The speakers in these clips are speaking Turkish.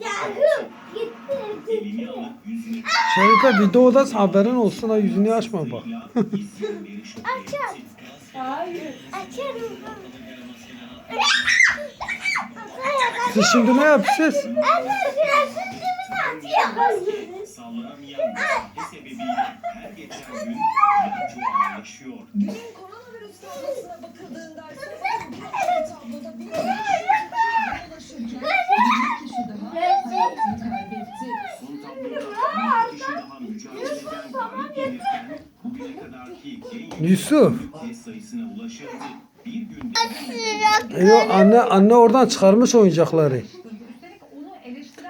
Yakup gitti. Şerife videoda haberin olsun ha yüzünü açma bak. Açar. Hayır. Açarım. Siz şimdi ne yapıyorsunuz? Sağlanamayan mesafe sebebiyle her geçen gün bilanço ağırlaşıyor. Yusuf. Yo anne anne oradan çıkarmış oyuncakları.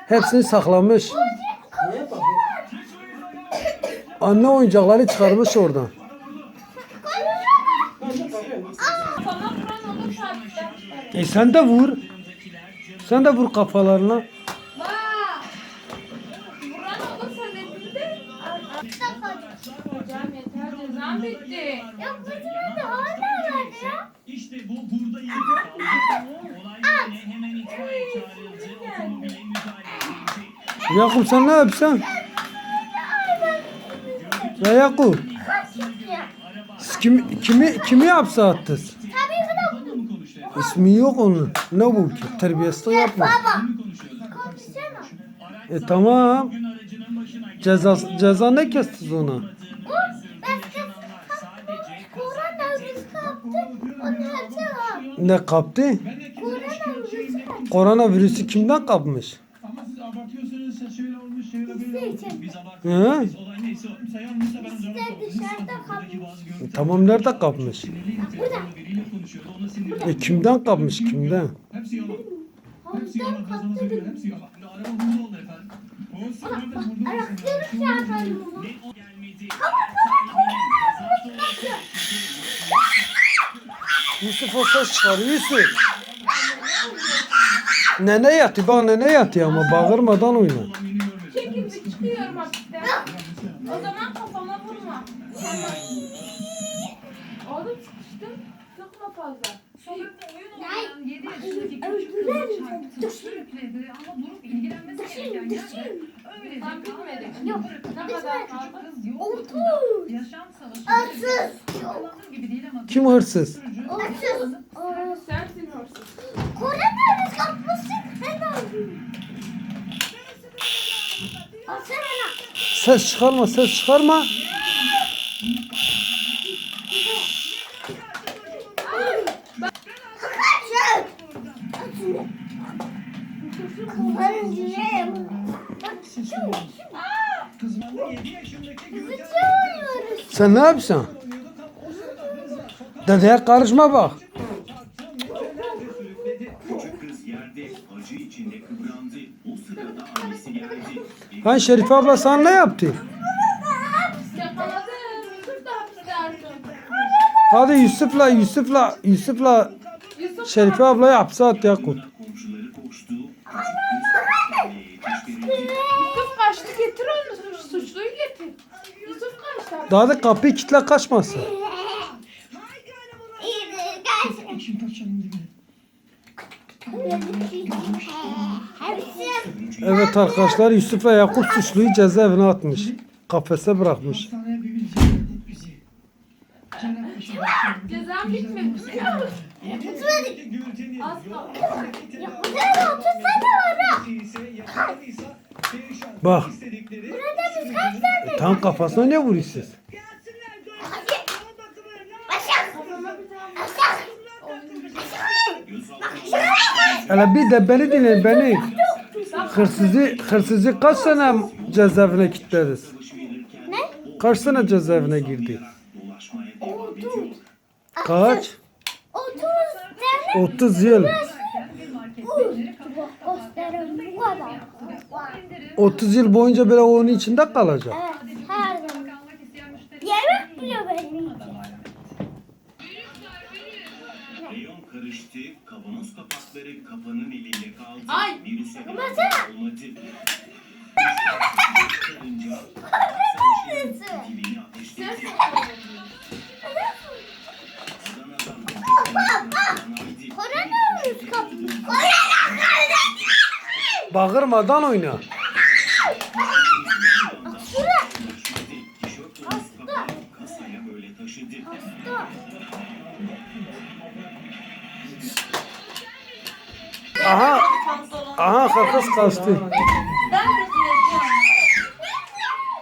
Hepsini saklamış. Anne oyuncakları çıkarmış oradan. E sen de vur. Sen de vur kafalarına. Vaa! Vuran olur sen cezam bitti. Yok bu sırada hala vardı ya. İşte bu buradayız. Olay yerine hemen itfaiye çağrıldı. Otomobile müdahale edildi. Yakup sen ne yapıyorsun? Ya Yakup. Siz kimi, kimi, kimi hapse attınız? Da? İsmi yok onun. Ne bu ki? Terbiyesizlik yapma. E tamam. Ceza, ceza ne kestiniz ona? Bu başka korona virüsü kaptı. Onun hepsi var. Ne kaptı? Korona virüsü kaptı. Koronavirüsü kimden kapmış? Ama siz abartıyorsunuz. Şöyle olmuş, şöyle böyle olmuş. için. Biz abartıyoruz. Biz olay neyse. Sayar mıysa ben alayım. dışarıda görüntüler- Tamam nerede kapmış? Sinirlendi. E kimden kapmış kimden? Hepsi yalan. Hepsi yalan. Ben kaptı. söylüyorum. Hepsi yalan. Şimdi araba burada oldu efendim. O sınırda burada olsun. Ayaklarım çarparım bunu. Ne o gelmedi. Yusuf o ses çıkarıyor Yusuf. Nene yatıyor bak nene yatıyor ama bağırmadan oyna. Çekil bir çıkıyorum hapisten. O zaman kafama vurma. Oğlum sıkıştım. Sıkma fazla. Sokakta oyun oynayan 7 yaşındaki küçük kızı çarptı, sürükledi ama durup ilgilenmesi gereken yerde öylece Ben bilmedim. Yok. Ne kadar kız yok. Yaşam savaşı. Ama. Kim hırsız? Atsız. Sensin hırsız. Korona virüsü kapmışsın. Sen aldın. Alsana lan. Ses çıkarma ses çıkarma. Kaçın. Kafanın yüreğe vur. Bak şu. Kızmandı 7 yaşındaki Gülten Bitiyoruz. Sen ne yapıyorsun? Dedeye karışma bak. Ülkelerce sürükledi. Küçük kız yerde acı içinde kıvrandı. O sırada annesi geldi. Hani Şerife abla sana ne yaptı? Hadi Yusuf'la Yusuf'la Yusuf'la Yusuf Şerife ablayı hapse at yetiştirildi. Yusuf kaçtı getir onu suç, suçluyu getir. Yusuf kaçtı. Daha da kapıyı kitle kaçmasın. İyi de İşin paçanın. Hepsi. Evet arkadaşlar Yusuf'la Yakup suçluyu cezaevine atmış. Kafese bırakmış. Hastaneye bir bizi. Cezam bitmedi? Gülten'i Bak. istedikleri tam kafasına ne vuruyorsunuz? Aşağı. Kafama bir tane Aşağı. Hele bir de beni dinleyin beni. Hırsızı, hırsızı kaç sene cezaevine kilitleriz? Ne? Kaç sene cezaevine girdi? Kaç? Otuz tane. 30 yıl. bir marketleri Gösterin bu kadar. 30 yıl boyunca böyle onun içinde kalacak. Evet Reyon karıştı, kavanoz kapakları kafanın elinde kaldı. Ay! Virüse Baksana! olmadı. Çıkarınca Virüsü. dilini ateşledi. Adana'dan Korona virüsü. Bağırmadan oyna. Aha, aha kırkız kaçtı.